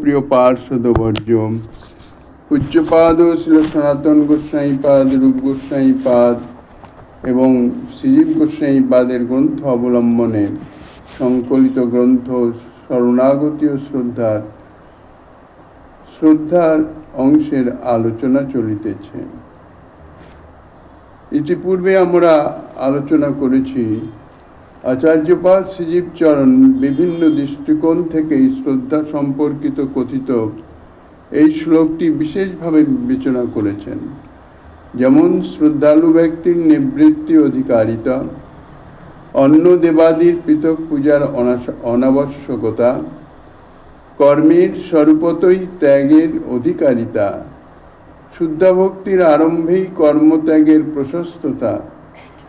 প্রিয় পার্শ্বদ বর্জম পূজ্যপাদ ছিল সনাতন গোস্বাই পাদ রূপ গোস্বাই পাদ এবং শ্রীজীব গোস্বাই পাদের গ্রন্থ অবলম্বনে সংকলিত গ্রন্থ শরণাগতি ও শ্রদ্ধার শ্রদ্ধার অংশের আলোচনা চলিতেছে। ইতিপূর্বে আমরা আলোচনা করেছি আচার্যপাদ শ্রীজীব চরণ বিভিন্ন দৃষ্টিকোণ থেকে শ্রদ্ধা সম্পর্কিত কথিত এই শ্লোকটি বিশেষভাবে বিবেচনা করেছেন। যেমন, শ্রদ্ধালু ব্যক্তির নিবৃত্তি অধিকারিতা অন্য দেবাদির পৃথক পূজার অনাবশ্যকতা, কর্মের স্বরূপতই ত্যাগের অধিকারিতা, শুদ্ধাভক্তির আরম্ভেই কর্মত্যাগের প্রশস্ততা,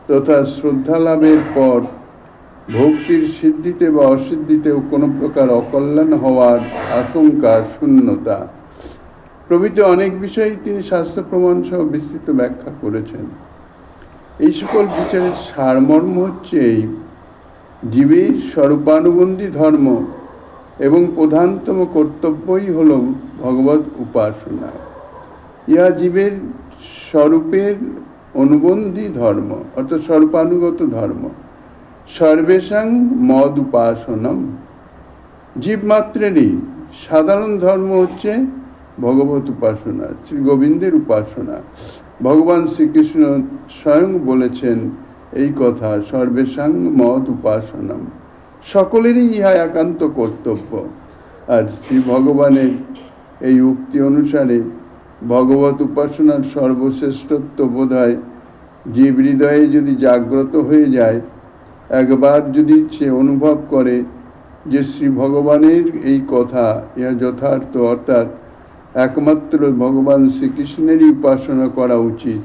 তথা শ্রদ্ধা লাভের পর ভক্তির সিদ্ধিতে বা অসিদ্ধিতেও কোনো প্রকার অকল্যাণ হওয়ার আশঙ্কা, শূন্যতা। প্রভৃতি অনেক বিষয়েই তিনি স্বাস্থ্য প্রমাণ সহ বিস্তৃত ব্যাখ্যা করেছেন। এই সকল বিচারের সারমর্ম হচ্ছে এই। জীবের স্বরূপানুবন্ধী ধর্ম এবং প্রধানতম কর্তব্যই হল ভগবত উপাসনা। ইহা জীবের স্বরূপের অনুবন্ধী ধর্ম, অর্থাৎ স্বরূপানুগত ধর্ম। সর্বেশাং মদ উপাসনম জীবমাত্রেরই সাধারণ ধর্ম হচ্ছে ভগবত উপাসনা শ্রী গোবিন্দের উপাসনা। ভগবান শ্রীকৃষ্ণ স্বয়ং বলেছেন এই কথা, সর্বেশাং মদ উপাসনম সকলেরই ইহা একান্ত কর্তব্য। আর শ্রী ভগবানের এই উক্তি অনুসারে ভগবত উপাসনার সর্বশ্রেষ্ঠত্ব বোধ হয় জীব হৃদয়ে যদি জাগ্রত হয়ে যায় একবার যদি সে অনুভব করে যে শ্রী ভগবানের এই কথা, ইহা যথার্থ, অর্থাৎ একমাত্র ভগবান শ্রীকৃষ্ণেরই উপাসনা করা উচিত,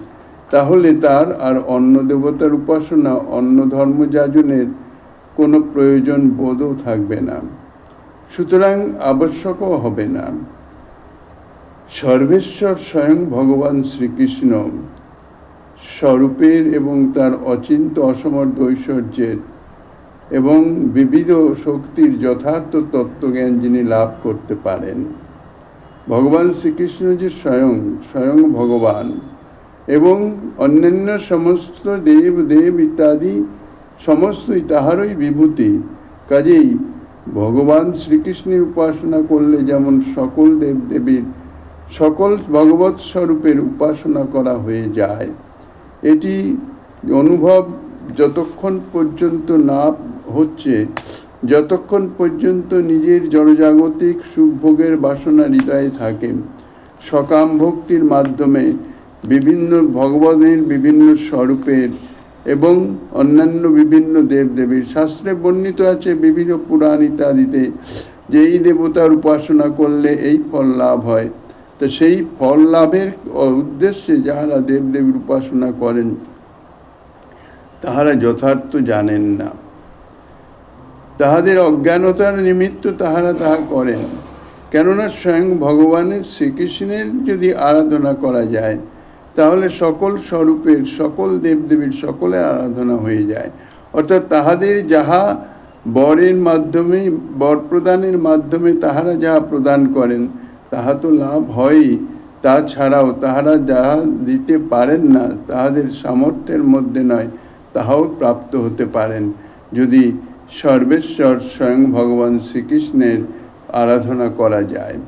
তাহলে তার আর অন্য দেবতার উপাসনা, অন্য ধর্মযাজনের কোনো প্রয়োজন বোধও থাকবে না। সুতরাং আবশ্যকও হবে না। সর্বেশ্বর স্বয়ং ভগবান শ্রীকৃষ্ণ। স্বরূপের এবং তার অচিন্ত অসমর্থ ঐশ্বর্যের এবং বিবিধ শক্তির যথার্থ তত্ত্বজ্ঞান যিনি লাভ করতে পারেন। ভগবান শ্রীকৃষ্ণ যে স্বয়ং স্বয়ং ভগবান এবং অন্যান্য সমস্ত দেব দেব ইত্যাদি, সমস্তই তাহারই বিভূতি। কাজেই ভগবান শ্রীকৃষ্ণের উপাসনা করলে যেমন সকল দেব দেবীর সকল ভগবৎ স্বরূপের উপাসনা করা হয়ে যায়। এটি অনুভব যতক্ষণ পর্যন্ত না হচ্ছে, যতক্ষণ পর্যন্ত নিজের জড়জাগতিক সুখভোগের বাসনা হৃদয়ে থাকে। সকাম ভক্তির মাধ্যমে বিভিন্ন ভগবানের বিভিন্ন স্বরূপের এবং অন্যান্য বিভিন্ন দেবদেবীর শাস্ত্রে বর্ণিত আছে বিভিন্ন পুরাণ ইত্যাদিতে যে এই দেবতার উপাসনা করলে এই ফল লাভ হয়। তো সেই ফল লাভের উদ্দেশ্যে যাহারা দেবদেবীর উপাসনা করেন, তাহারা যথার্থ জানেন না। তাহাদের অজ্ঞানতার নিমিত্ত তাহারা তাহা করেন। কেননা স্বয়ং ভগবানের শ্রীকৃষ্ণের যদি আরাধনা করা যায়, তাহলে সকল স্বরূপের, সকল দেবদেবীর সকলের আরাধনা হয়ে যায়। অর্থাৎ তাহাদের যাহা বরের মাধ্যমে, বর প্রদানের মাধ্যমে তাহারা যাহা প্রদান করেন তাহা তো লাভ হয়ই। তাছাড়াও তাহারা যাহা দিতে পারেন না, তাহাদের সামর্থ্যের মধ্যে নয়, তাহাও প্রাপ্ত হতে পারেন। যদি সর্বেশ্বর স্বয়ং ভগবান শ্রীকৃষ্ণের আরাধনা করা যায়।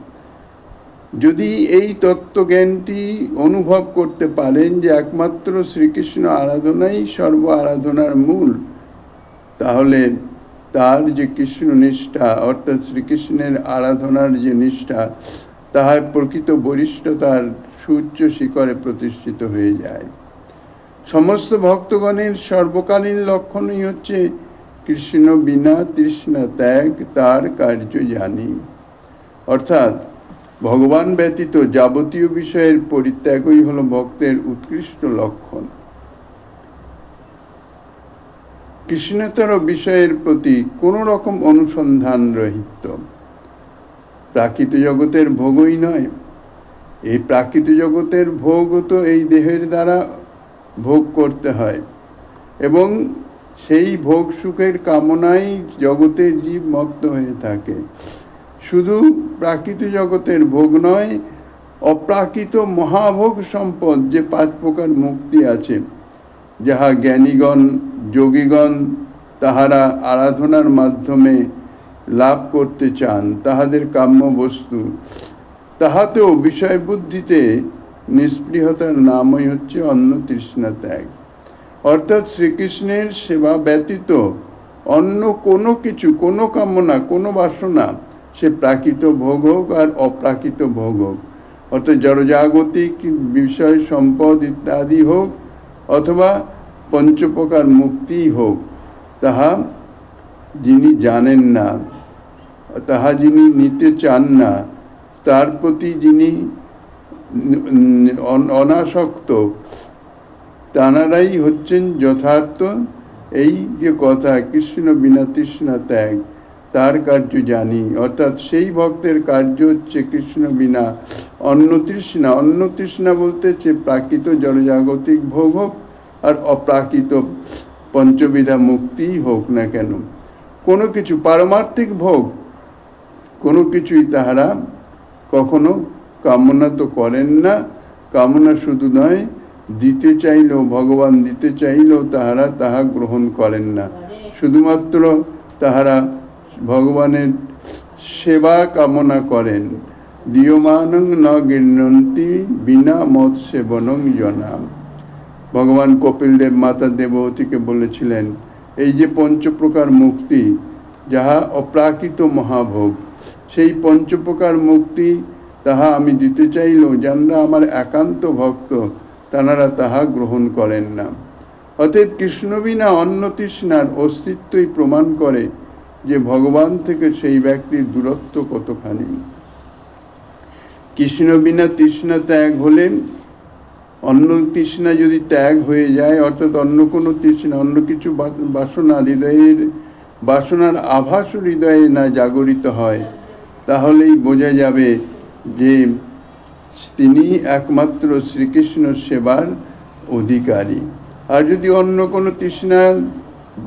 যদি এই তত্ত্বজ্ঞানটি অনুভব করতে পারেন যে একমাত্র শ্রীকৃষ্ণ আরাধনাই সর্ব আরাধনার মূল, তাহলে তার যে কৃষ্ণ নিষ্ঠা অর্থাৎ শ্রীকৃষ্ণের আরাধনার যে নিষ্ঠা তাহা প্রকৃত বরিষ্ঠতার সূর্য শিখরে প্রতিষ্ঠিত হয়ে যায়। সমস্ত ভক্তগণের সর্বকালীন লক্ষণই হচ্ছে কৃষ্ণ বিনা তৃষ্ণা ত্যাগ, তার কার্য জানি। অর্থাৎ ভগবান ব্যতীত যাবতীয় বিষয়ের পরিত্যাগই হল ভক্তের উৎকৃষ্ট লক্ষণ। কৃষ্ণতর বিষয়ের প্রতি কোনো রকম অনুসন্ধান রহিত। প্রাকৃত জগতের ভোগই নয়। এই প্রাকৃত জগতের ভোগও তো এই দেহের দ্বারা ভোগ করতে হয়। এবং সেই ভোগ সুখের কামনাই জগতের জীব মত্ত হয়ে থাকে। শুধু প্রাকৃত জগতের ভোগ নয়, অপ্রাকৃত মহাভোগ সম্পদ যে পাঁচ প্রকার মুক্তি আছে। যাহা জ্ঞানীগণ, যোগীগণ, তাহারা আরাধনার মাধ্যমে লাভ করতে চান, তাহাদের কাম্য বস্তু। তাহাতেও বিষয় বুদ্ধিতে নিষ্পৃহতার নামই হচ্ছে অন্য তৃষ্ণা ত্যাগ। অর্থাৎ শ্রীকৃষ্ণের সেবা ব্যতীত অন্য কোনো কিছু, কোনো কামনা, কোনো বাসনা সে প্রাকৃত ভোগ হোক আর অপ্রাকৃত ভোগ হোক। অর্থাৎ জড়জাগতিক বিষয়, সম্পদ ইত্যাদি হোক অথবা পঞ্চপ্রকার মুক্তিই হোক, তাহা যিনি জানেন না তাহা যিনি নিতে চান না, তার প্রতি যিনি অন- অনাসক্ত তানারাই হচ্ছেন যথার্থ। এই যে কথা, কৃষ্ণ বিনা তৃষ্ণা ত্যাগ, তার কার্য জানি। অর্থাৎ সেই ভক্তের কার্য হচ্ছে কৃষ্ণ বিনা অন্য তৃষ্ণা। অন্য তৃষ্ণা বলতে হচ্ছে প্রাকৃত জনজাগতিক ভোগ হোক, আর অপ্রাকৃত পঞ্চবিধা মুক্তিই হোক না কেন। কোনো কিছু পারমার্থিক ভোগ কোনো কিছুই তাহারা কখনো কামনা তো করেন না। কামনা শুধু নয়, দিতে চাইলেও, ভগবান দিতে চাইলেও তাহারা তাহা গ্রহণ করেন না। শুধুমাত্র তাহারা ভগবানের সেবা কামনা করেন। দিয়মানং ন গৃহন্তি বিনা মত সেবনং জনাম। ভগবান কপিলদেব মাতা দেবতীকে বলেছিলেন, এই যে পঞ্চপ্রকার মুক্তি, যাহা অপ্রাকৃত মহাভোগ সেই পঞ্চপ্রকার মুক্তি তাহা আমি দিতে চাইলেও যারা আমার একান্ত ভক্ত তানারা তাহা গ্রহণ করেন না। অতএব কৃষ্ণ বিনা অন্য তৃষ্ণার অস্তিত্বই প্রমাণ করে যে ভগবান থেকে সেই ব্যক্তির দূরত্ব কতখানি। কৃষ্ণ বিনা তৃষ্ণা ত্যাগ হলে অন্য তৃষ্ণা যদি ত্যাগ হয়ে যায়, অর্থাৎ অন্য কোনো তৃষ্ণা, অন্য কিছু বাসনা হৃদয়ের, বাসনার আভাস হৃদয়ে না জাগরিত হয় তাহলেই বোঝা যাবে যে তিনি একমাত্র শ্রীকৃষ্ণ সেবার অধিকারী। আর যদি অন্য কোনো তৃষ্ণার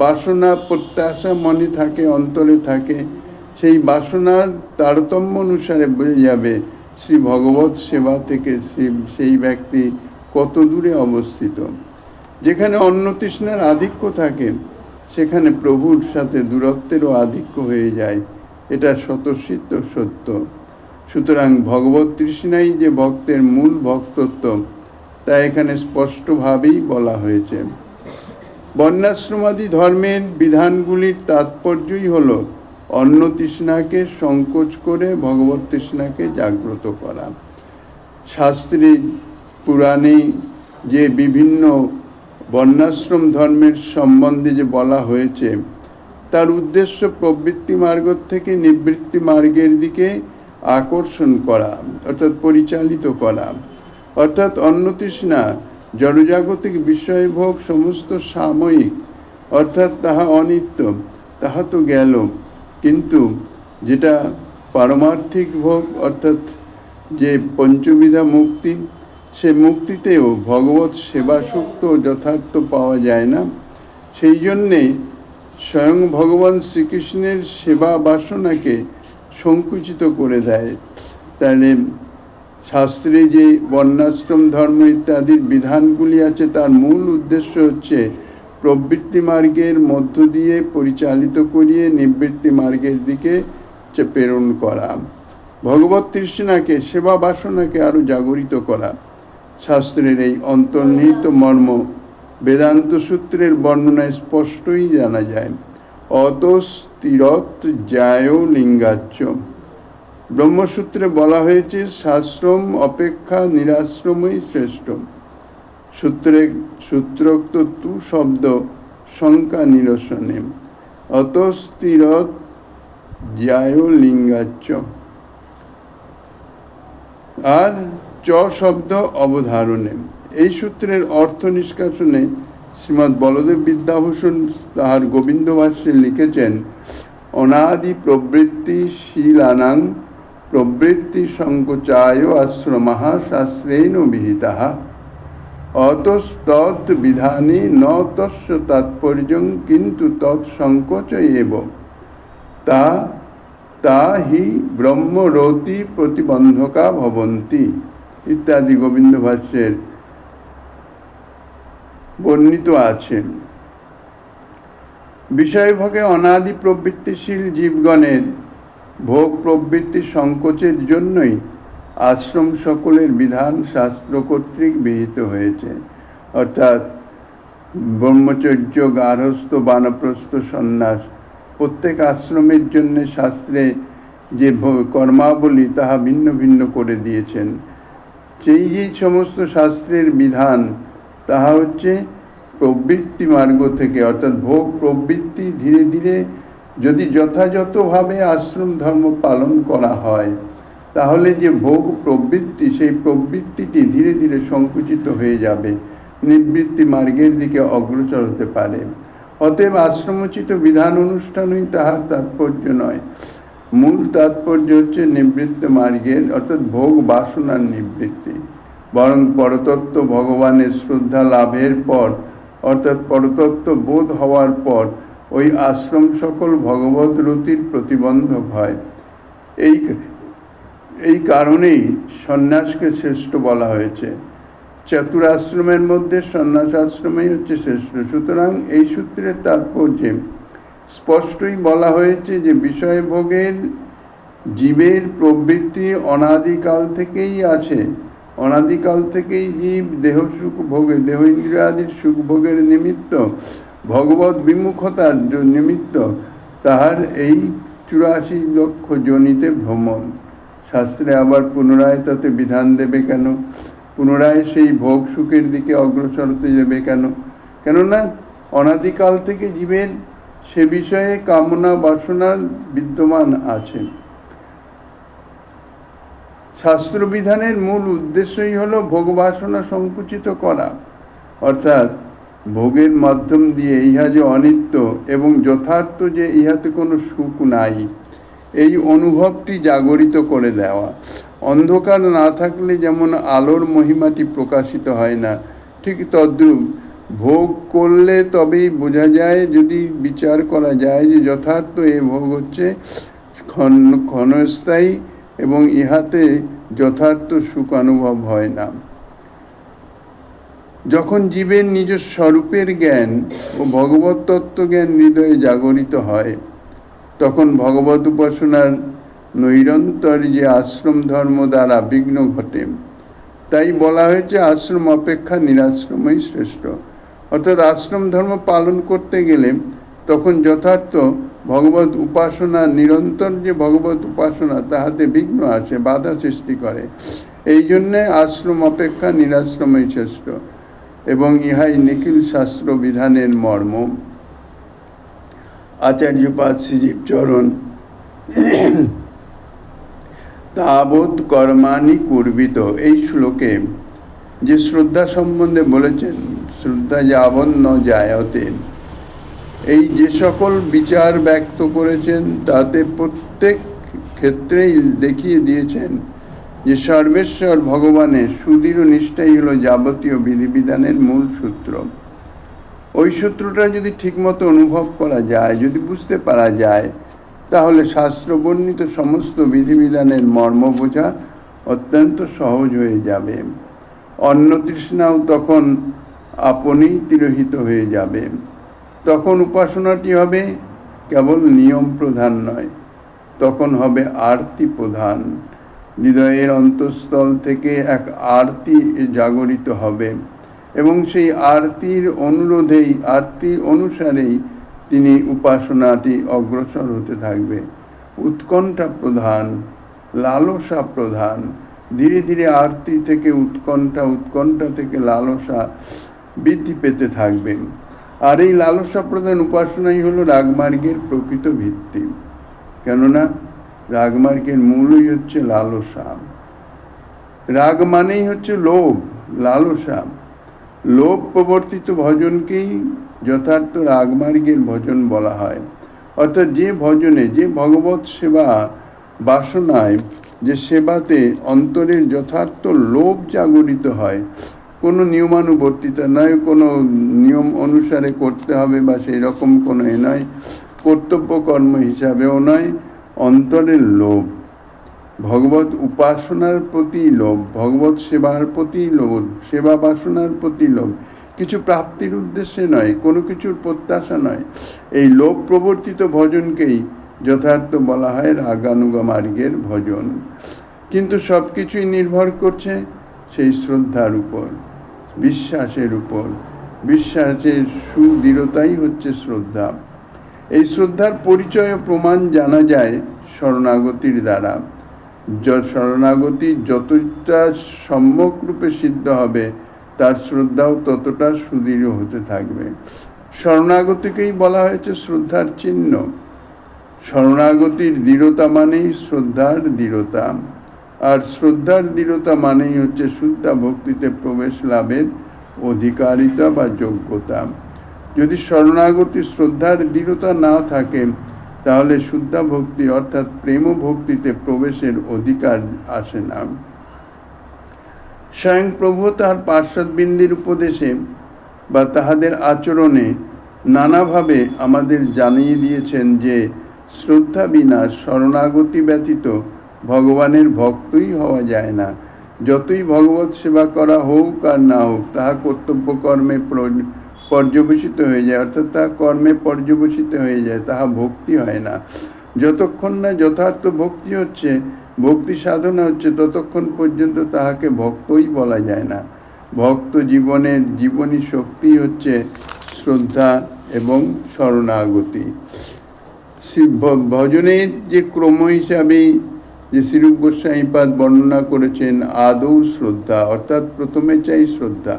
বাসনা, প্রত্যাশা মনে থাকে, অন্তরে থাকে, সেই বাসনার তারতম্য অনুসারে বোঝা যাবে শ্রী ভগবত সেবা থেকে সেই ব্যক্তি কত দূরে অবস্থিত। যেখানে অন্য তৃষ্ণার আধিক্য থাকে, সেখানে প্রভুর সাথে দূরত্বেরও আধিক্য হয়ে যায়। এটা স্বতঃসিদ্ধ সত্য। সুতরাং ভগবত তৃষ্ণাই যে ভক্তের মূল ভক্তত্ব, তা এখানে স্পষ্টভাবেই বলা হয়েছে। বন্যাশ্রমাদি ধর্মের বিধানগুলির তাৎপর্যই হল অন্য তৃষ্ণাকে সংকোচ করে ভগবত তৃষ্ণাকে জাগ্রত করা। শাস্ত্রী পুরাণে যে বিভিন্ন বর্ণাশ্রম ধর্মের সম্বন্ধে যে বলা হয়েছে তার উদ্দেশ্য প্রবৃত্তি মার্গ থেকে নিবৃত্তি মার্গের দিকে আকর্ষণ করা, অর্থাৎ পরিচালিত করা। অর্থাৎ অন্নতৃষ্ণা, জড়জাগতিক বিষয়ভোগ সমস্ত সাময়িক, অর্থাৎ তাহা অনিত্য, তাহা তো গেল। কিন্তু যেটা পারমার্থিক ভোগ, অর্থাৎ যে পঞ্চবিধা মুক্তি, সে মুক্তিতেও ভগবত সেবা সুক্ত যথার্থ পাওয়া যায় না। সেই জন্যে স্বয়ং ভগবান শ্রীকৃষ্ণের সেবা বাসনাকে সংকুচিত করে দেয়। তাহলে শাস্ত্রে যে বর্ণাশ্রম, ধর্ম ইত্যাদির বিধানগুলি আছে, তার মূল উদ্দেশ্য হচ্ছে প্রবৃত্তি মার্গের মধ্য দিয়ে পরিচালিত করিয়ে নিবৃত্তি মার্গের দিকে প্রেরণ করা। ভগবত তৃষ্ণাকে, সেবা বাসনাকে আরও জাগরিত করা। শাস্ত্রের এই অন্তর্নিহিত মর্ম বেদান্ত সূত্রের বর্ণনায় স্পষ্টই জানা যায় অতস্থিরত যায় লিঙ্গাচ্য। ব্রহ্মসূত্রে বলা হয়েছে, শাস্ত্রম অপেক্ষা নিরাশ্রমই শ্রেষ্ঠ। সূত্রে, সূত্রোক্ত তু শব্দ শঙ্কা নিরসনে অতস্থিরত যায় লিঙ্গাচ্য। আর চ শব্দ অবধারণে এই সূত্রের অর্থ নিষ্কাশনে শ্রীমৎ বলদেব বিদ্যাভূষণ তাহার গোবিন্দ ভাষ্যে লিখেছেন, অনাদি প্রবৃত্তি শীলানাং প্রবৃত্তি সংকোচায় আশ্রমা শাস্ত্রেণ বিহিতা। অতস্তৎ বিধানে ন তস্য তাৎপর্যং কিন্তু তৎসংকোচ এব। তা তা হি ব্রহ্মরতি প্রতিবন্ধকা ভবন্তি। ইত্যাদি গোবিন্দ ভাষ্যের বর্ণিত আছেন বিষয়ভোগে অনাদি প্রবৃত্তিশীল জীবগণের ভোগ প্রবৃত্তি সংকোচের জন্যই আশ্রম সকলের বিধান শাস্ত্র কর্তৃক বিহিত হয়েছে। অর্থাৎ ব্রহ্মচর্য, গার্হস্থ, বানপ্রস্থ, সন্ন্যাস প্রত্যেক আশ্রমের জন্য শাস্ত্রে যে কর্মাবলী তাহা ভিন্ন ভিন্ন করে দিয়েছেন। সেই যে সমস্ত শাস্ত্রের বিধান তাহা হচ্ছে প্রবৃত্তি মার্গ থেকে, অর্থাৎ ভোগ প্রবৃত্তি ধীরে ধীরে যদি যথাযথভাবে আশ্রম ধর্ম পালন করা হয়, তাহলে যে ভোগ প্রবৃত্তি, সেই প্রবৃত্তিটি ধীরে ধীরে সংকুচিত হয়ে যাবে, নিবৃত্তি মার্গের দিকে অগ্রসর হতে পারে। অতএব আশ্রমোচিত বিধান অনুষ্ঠানই তাহার তাৎপর্য নয়। মূল তাৎপর্য হচ্ছে নিবৃত্ত মার্গের, অর্থাৎ ভোগ বাসনার নিবৃত্তি। বরং পরতত্ত্ব ভগবানের শ্রদ্ধা লাভের পর, অর্থাৎ পরতত্ত্ব বোধ হওয়ার পর, ওই আশ্রম সকল ভগবত রতির প্রতিবন্ধক হয়। এই এই কারণেই সন্ন্যাসকে শ্রেষ্ঠ বলা হয়েছে। চতুরাশ্রমের মধ্যে সন্ন্যাস আশ্রমেই হচ্ছে শ্রেষ্ঠ। সুতরাং এই সূত্রের তাৎপর্যে, স্পষ্টই বলা হয়েছে যে বিষয়ভোগের জীবের প্রবৃত্তি অনাদিকাল থেকেই আছে। অনাদিকাল থেকেই জীব, দেহ সুখ ভোগে, দেহ ইন্দ্রিয় আদির সুখ ভোগের নিমিত্ত, ভগবত বিমুখতার নিমিত্ত, তাহার এই চুরাশি লক্ষ জনিতে ভ্রমণ। শাস্ত্রে আবার পুনরায় তাতে বিধান দেবে কেন? পুনরায় সেই ভোগ সুখের দিকে অগ্রসর হতে যাবে কেন? কেননা অনাদিকাল থেকে জীবের সে বিষয়ে কামনা বাসনা বিদ্যমান আছে। শাস্ত্রবিধানের মূল উদ্দেশ্যই হলো ভোগ বাসনা সংকুচিত করা। অর্থাৎ ভোগের মাধ্যম দিয়ে ইহা যে অনিত্য এবং যথার্থ যে ইহাতে কোনো সুখ নাই, এই অনুভবটি জাগরিত করে দেওয়া। অন্ধকার না থাকলে যেমন আলোর মহিমাটি প্রকাশিত হয় না, ঠিক তদ্রূপ ভোগ করলে তবেই বোঝা যায়, যদি বিচার করা যায় যে যথার্থ এ ভোগ হচ্ছে ক্ষণ, ক্ষণস্থায়ী এবং ইহাতে যথার্থ সুখ অনুভব হয় না। যখন জীবের নিজ স্বরূপের জ্ঞান ও ভগবত তত্ত্ব জ্ঞান হৃদয়ে জাগরিত হয়, তখন ভগবত উপাসনার নৈরন্তর যে আশ্রম ধর্ম দ্বারা বিঘ্ন ঘটে, তাই বলা হয়েছে আশ্রম অপেক্ষা নিরাশ্রমই শ্রেষ্ঠ। অর্থাৎ আশ্রম ধর্ম পালন করতে গেলে তখন যথার্থ ভগবত উপাসনা নিরন্তর যে ভগবত উপাসনা, তাহাতে বিঘ্ন আছে, বাধা সৃষ্টি করে। এই জন্যে আশ্রম অপেক্ষা নিরাশ্রমই শ্রেষ্ঠ এবং ইহাই নিখিল শাস্ত্র বিধানের মর্ম। আচার্যপাদ শ্রীজীব চরণ, তাবৎ কর্মাণি কুর্বিত। এই শ্লোকে যে শ্রদ্ধা সম্বন্ধে বলেছেন, শ্রদ্ধা যাবন ন জায়তে এই যে সকল বিচার ব্যক্ত করেছেন, তাতে প্রত্যেক ক্ষেত্রেই দেখিয়ে দিয়েছেন যে সর্বেশ্বর ভগবানের সুদৃঢ় নিষ্ঠাই হলো যাবতীয় বিধিবিধানের মূল সূত্র। ওই সূত্রটা যদি ঠিকমতো অনুভব করা যায়, যদি বুঝতে পারা যায়, তাহলে শাস্ত্র বর্ণিত সমস্ত বিধিবিধানের মর্ম বোঝা অত্যন্ত সহজ হয়ে যাবে। অন্ন তৃষ্ণাও তখন আপনেই তিরোহিত হয়ে যাবে। তখন উপাসনাটি হবে কেবল নিয়ম প্রধান নয়, তখন হবে আরতি প্রধান। হৃদয়ের অন্তঃস্থল থেকে এক আরতি জাগরিত হবে এবং সেই আরতির অনুরোধেই, আরতি অনুসারেই তিনি উপাসনাটি অগ্রসর হতে থাকবে। উৎকণ্ঠা প্রধান, লালসা প্রধান। ধীরে ধীরে আরতি থেকে উৎকণ্ঠা উৎকণ্ঠা থেকে লালসা বৃদ্ধি পেতে থাকবে। আর এই লালসা প্রধান উপাসনাই হলো রাগমার্গের প্রকৃত ভিত্তি। কেননা রাগমার্গের মূলই হচ্ছে লালসা। রাগ মানেই হচ্ছে লোভ, লালসা। লোভ প্রবর্তিত ভজনকেই যথার্থ রাগমার্গের ভজন বলা হয়। অর্থাৎ যে ভজনে, যে ভগবত সেবা বাসনায়, যে সেবাতে অন্তরের যথার্থ লোভ জাগরিত হয় কোনো নিয়মানুবর্তিতা নয় কোনো নিয়ম অনুসারে করতে হবে বা সেই রকম কোনো এ নয় কর্তব্য কর্ম হিসাবেও নয় অন্তরের লোভ। ভগবত উপাসনার প্রতি লোভ, ভগবত সেবার প্রতি লোভ, সেবা বাসনার প্রতি লোভ, কিছু প্রাপ্তির উদ্দেশ্যে নয়, কোনো কিছুর প্রত্যাশা নয়। এই লোভ প্রবর্তিত ভজনকেই যথার্থ বলা হয় রাগানুগা মার্গের ভজন। কিন্তু সব কিছুই নির্ভর করছে সেই শ্রদ্ধার উপর, বিশ্বাসের উপর, বিশ্বাসের সুদৃঢ়তাই হচ্ছে শ্রদ্ধা। এই শ্রদ্ধার পরিচয় প্রমাণ জানা যায় শরণাগতির দ্বারা। শরণাগতি যতটা সম্যক রূপে সিদ্ধ হবে, তার শ্রদ্ধাও ততটা সুদৃঢ় হতে থাকবে। শরণাগতিকেই বলা হয়েছে শ্রদ্ধার চিহ্ন। শরণাগতির দৃঢ়তা মানেই শ্রদ্ধার দৃঢ়তা। আর শ্রদ্ধার দৃঢ়তা মানেই হচ্ছে শুদ্ধা ভক্তিতে প্রবেশ লাভের অধিকারিতা বা যোগ্যতা। যদি শরণাগতি শ্রদ্ধার দৃঢ়তা না থাকে, তাহলে শুদ্ধা ভক্তি অর্থাৎ প্রেম ভক্তিতে প্রবেশের অধিকার আসে না। স্বয়ং প্রভু তার পার্শ্বদবৃন্দের উপদেশে বা তাহাদের আচরণে নানাভাবে আমাদের জানিয়ে দিয়েছেন যে, শ্রদ্ধা বিনা শরণাগতি ব্যতীত ভগবানের ভক্তই হওয়া যায় না। যতই ভগবত সেবা করা হোক আর না হোক, তাহা কর্তব্য কর্মে প্র- পর্যবেসিত হয়ে যায়, অর্থাৎ তাহা কর্মে পর্যবেসিত হয়ে যায়, তাহা ভক্তি হয় না। যতক্ষণ না যথার্থ ভক্তি হচ্ছে, ভক্তি সাধনা হচ্ছে, ততক্ষণ পর্যন্ত তাহাকে ভক্তই বলা যায় না। ভক্ত জীবনের জীবনী শক্তি হচ্ছে শ্রদ্ধা এবং শরণাগতি। শ্রী- ভজনের যে ক্রম হিসাবেই যে শ্রীরূপ গোস্বাইপাদ বর্ণনা করেছেন, আদৌ শ্রদ্ধা, অর্থাৎ প্রথমে চাই শ্রদ্ধা।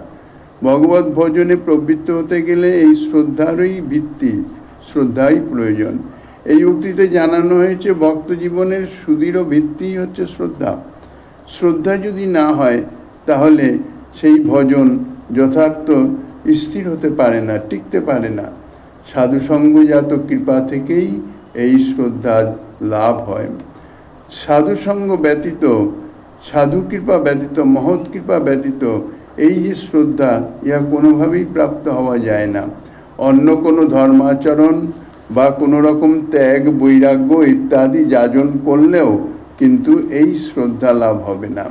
ভগবত ভজনে প্রবৃত্ত হতে গেলে এই শ্রদ্ধারই ভিত্তি, শ্রদ্ধাই প্রয়োজন। এই উক্তিতে জানানো হয়েছে, ভক্ত জীবনের সুদৃঢ় ভিত্তিই হচ্ছে শ্রদ্ধা। শ্রদ্ধা যদি না হয়, তাহলে সেই ভজন যথার্থ স্থির হতে পারে না, টিকতে পারে না। সাধুসঙ্গজাত কৃপা থেকেই এই শ্রদ্ধা লাভ হয়। সাধুসঙ্গ ব্যতীত, সাধু কৃপা ব্যতীত, মহৎ কৃপা ব্যতীত এই যে শ্রদ্ধা, ইহা কোনোভাবেই প্রাপ্ত হওয়া যায় না। অন্য কোনো ধর্মাচরণ বা কোনো রকম ত্যাগ, বৈরাগ্য ইত্যাদি যাজন করলেও কিন্তু এই শ্রদ্ধা লাভ হবে না।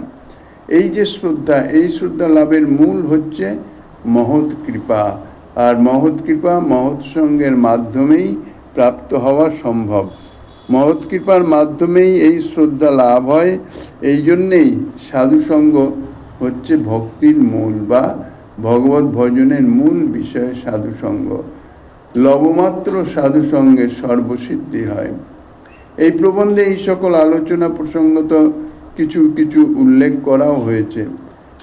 এই যে শ্রদ্ধা, এই শ্রদ্ধা লাভের মূল হচ্ছে মহৎ কৃপা। আর মহৎ কৃপা মহৎ সঙ্গের মাধ্যমেই প্রাপ্ত হওয়া সম্ভব। মহৎ কৃপার মাধ্যমেই এই শ্রদ্ধা লাভ হয়। এই জন্যেই সাধুসঙ্গ হচ্ছে ভক্তির মূল বা ভগবত ভজনের মূল বিষয় সাধুসঙ্গ। লবমাত্র সাধুসঙ্গের সর্বসিদ্ধি হয়। এই প্রবন্ধে এই সকল আলোচনা প্রসঙ্গত কিছু কিছু উল্লেখ করাও হয়েছে।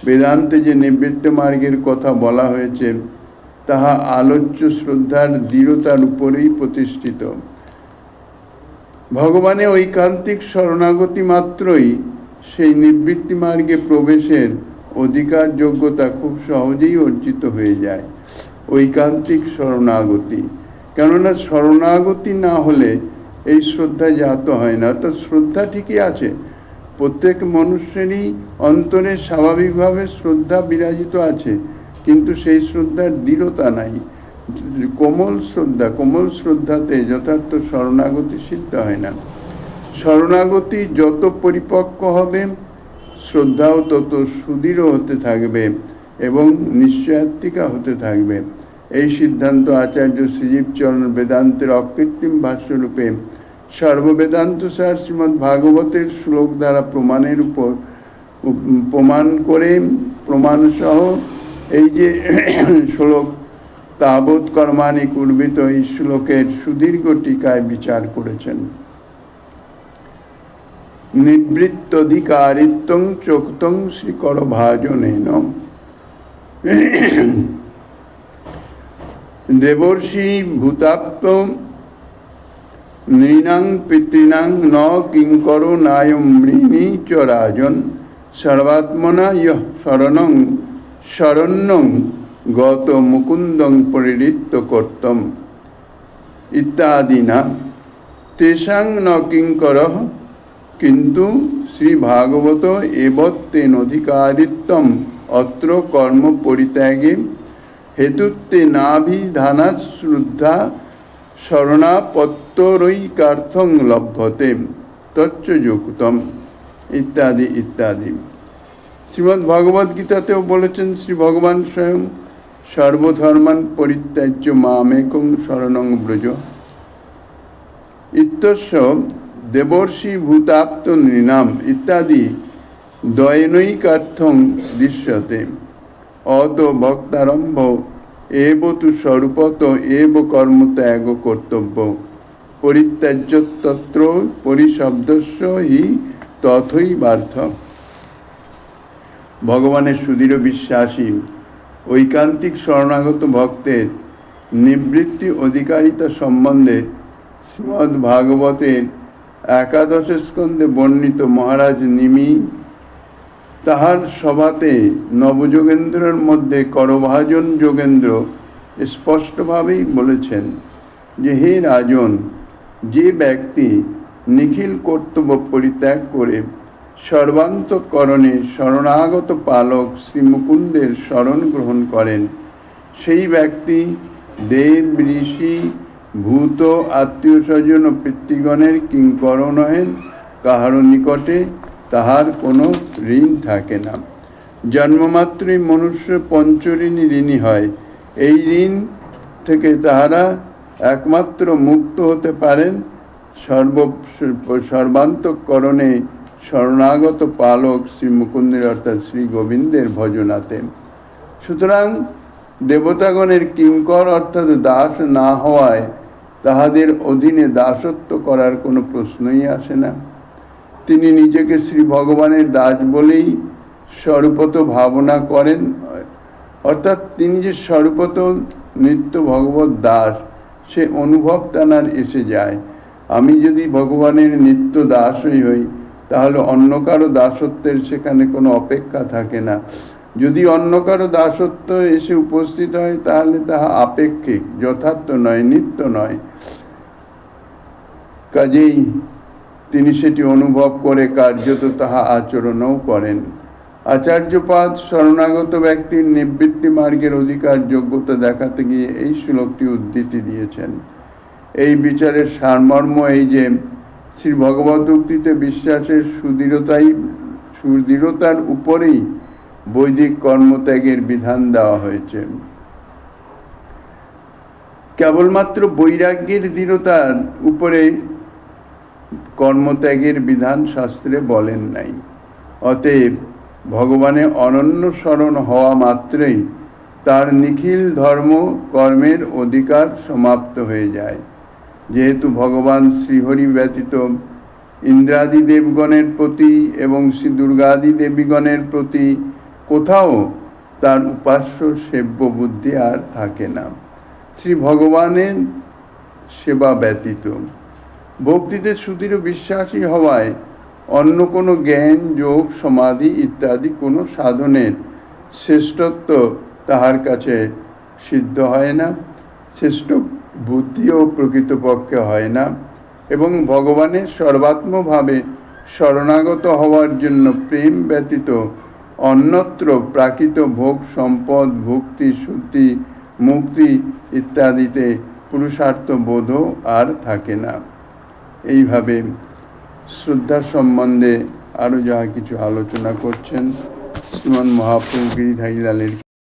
বেদান্তে যে নিবৃত্ত মার্গের কথা বলা হয়েছে, তাহা আলোচ্য শ্রদ্ধার দৃঢ়তার উপরেই প্রতিষ্ঠিত। ভগবানে ঐকান্তিক শরণাগতি মাত্রই সেই নিবৃত্তি মার্গে প্রবেশের অধিকার যোগ্যতা খুব সহজেই অর্জিত হয়ে যায়। ঐকান্তিক শরণাগতি। কেননা শরণাগতি না হলে এই শ্রদ্ধা জাত হয় না। অর্থাৎ শ্রদ্ধা ঠিকই আছে। প্রত্যেক মনুষ্যেরই অন্তরে স্বাভাবিকভাবে শ্রদ্ধা বিরাজিত আছে, কিন্তু সেই শ্রদ্ধার দৃঢ়তা নাই। কোমল শ্রদ্ধা, কোমল শ্রদ্ধাতে যথার্থ শরণাগতি সিদ্ধ হয় না। শরণাগতি যত পরিপক্ক হবে, শ্রদ্ধাও তত সুদৃঢ় হতে থাকবে এবং নিশ্চয়াত্মিকা হতে থাকবে। এই সিদ্ধান্ত আচার্য শ্রীজীবচরণ বেদান্তের অকৃত্রিম ভাষ্যরূপে সর্ববেদান্ত সার শ্রীমৎ ভাগবতের শ্লোক দ্বারা প্রমাণের উপর প্রমাণ করে প্রমাণসহ এই যে শ্লোক তাবৎ কর্মাণি কুর্বিত এই শ্লোকের সুদীর্ঘ টিকায় বিচার করেছেন। নিবৃত্তধিকারিত্বং চোক্তং শ্রীকর ভাজনেন দেবর্ষি ভূতাত্ম নৃণাং পিতৃণাং ন কিঙ্কর নায়ম মৃণী চ রাজন। সর্বাত্মনা ইহ শরণং শরণ্যং গত মুকুন্দং পরিঋত্ত কর্তম। ইত্যাদিনা। তেষাং ন কিঙ্কর। কিন্তু শ্রীভাগবত এবত্তেন অধিকারিত্বম অত্র কর্ম পরিত্যাগে। হেতুত্বে নাভিধানাৎ শ্রদ্ধা শরণাপত্তরৈকার্থং লভ্যতে। তচ্চ যুক্তম। ইত্যাদি ইত্যাদি। শ্রীমদ্ ভগবদ গীতাতেও বলেছেন শ্রী ভগবান স্বয়ং সর্বধর্মান পরিত্যাজ্য মামেকং শরণং ব্রজ। ইত্যস্য দেবর্ষি ভূতাপ্ত নৃণাম ইত্যাদি দয়নৈকার্থং দৃশ্যতে। অত ভক্তারম্ভ এব তু স্বরূপত, এব কর্মত্যাগ কর্তব্য। পরিত্যাজ্য তত্র পরিশব্দস্য হি তথই বার্থ ভগবানের সুদৃঢ় বিশ্বাসী ঐকান্তিক শরণাগত ভক্তের নিবৃত্তি অধিকারিতা সম্বন্ধে শ্রীমদ্ ভাগবতের একাদশ স্কন্ধে বর্ণিত মহারাজ নিমি তাহার সভাতে নবযোগেন্দ্রের মধ্যে করভাজন যোগেন্দ্র স্পষ্টভাবেই বলেছেন যে, হে রাজন, যে ব্যক্তি নিখিল কর্তব্য পরিত্যাগ করে সর্বান্তকরণে শরণাগত পালক শ্রী মুকুন্দের শরণ গ্রহণ করেন। সেই ব্যক্তি দেব, ঋষি, ভূত, আত্মীয় স্বজন ও পিতৃগণের কিঙ্কর নহেন কাহারও নিকটে তাহার কোনো ঋণ থাকে না। জন্মমাত্রই মনুষ্য পঞ্চঋণী ঋণী হয়। এই ঋণ থেকে তাহারা একমাত্র মুক্ত হতে পারেন। সর্ব, সর্বান্তকরণে শরণাগত পালক শ্রী মুকুন্দের, অর্থাৎ শ্রী গোবিন্দের ভজনাতে। সুতরাং দেবতাগণের কিঙ্কর, অর্থাৎ দাস না হওয়ায় তাহাদের অধীনে দাসত্ব করার কোনো প্রশ্নই আসে না। তিনি নিজেকে শ্রী ভগবানের দাস বলেই স্বরূপত ভাবনা করেন। অর্থাৎ তিনি যে স্বরূপত নিত্য ভগবত দাস, সে অনুভব তানার এসে যায়। আমি যদি ভগবানের নিত্য দাসই হই তাহলে অন্য কারও দাসত্বের সেখানে কোনো অপেক্ষা থাকে না। যদি অন্য কারও দাসত্ব এসে উপস্থিত হয়, তাহলে তাহা আপেক্ষিক, যথার্থ নয়, নিত্য নয়। কাজেই তিনি সেটি অনুভব করে কার্যত তাহা আচরণও করেন। আচার্যপাদ শরণাগত ব্যক্তির নিবৃত্তি মার্গের অধিকার যোগ্যতা দেখাতে গিয়ে এই শ্লোকটি উদ্ধৃতি দিয়েছেন। এই বিচারের সারমর্ম এই যে শ্রী ভগবত উক্তিতে বিশ্বাসের সুদৃঢ়তাই সুদৃঢ়তার উপরেই বৈদিক কর্মত্যাগের বিধান দেওয়া হয়েছে। কেবলমাত্র বৈরাগ্যের দৃঢ়তার উপরে কর্মত্যাগের বিধান শাস্ত্রে বলেন নাই। অতএব ভগবানে অনন্য স্মরণ হওয়া মাত্রই তার নিখিল ধর্ম কর্মের অধিকার সমাপ্ত হয়ে যায়। যেহেতু ভগবান শ্রীহরি ব্যতীত ইন্দ্রাদি দেবগণের প্রতি এবং শ্রী দুর্গাদি দেবীগণের প্রতি কোথাও তার উপাস্য সেব্য বুদ্ধি আর থাকে না। শ্রী ভগবানের সেবা ব্যতীত। ভক্তিতে সুদৃঢ় বিশ্বাসী হওয়ায় অন্য কোনো জ্ঞান, যোগ, সমাধি ইত্যাদি কোনো সাধনের শ্রেষ্ঠত্ব তাহার কাছে সিদ্ধ হয় না। শ্রেষ্ঠ বুদ্ধিও প্রকৃতপক্ষে হয় না এবং ভগবানের সর্বাত্মভাবে শরণাগত হওয়ার জন্য প্রেম ব্যতীত অন্যত্র প্রাকৃত ভোগ, সম্পদ, ভক্তি, শুদ্ধি, মুক্তি ইত্যাদিতে পুরুষার্থ বোধও আর থাকে না। এইভাবে শ্রদ্ধার সম্বন্ধে আরও যাহা কিছু আলোচনা করছেন শ্রীমান মহাপ্রভু গিরিধারী লালের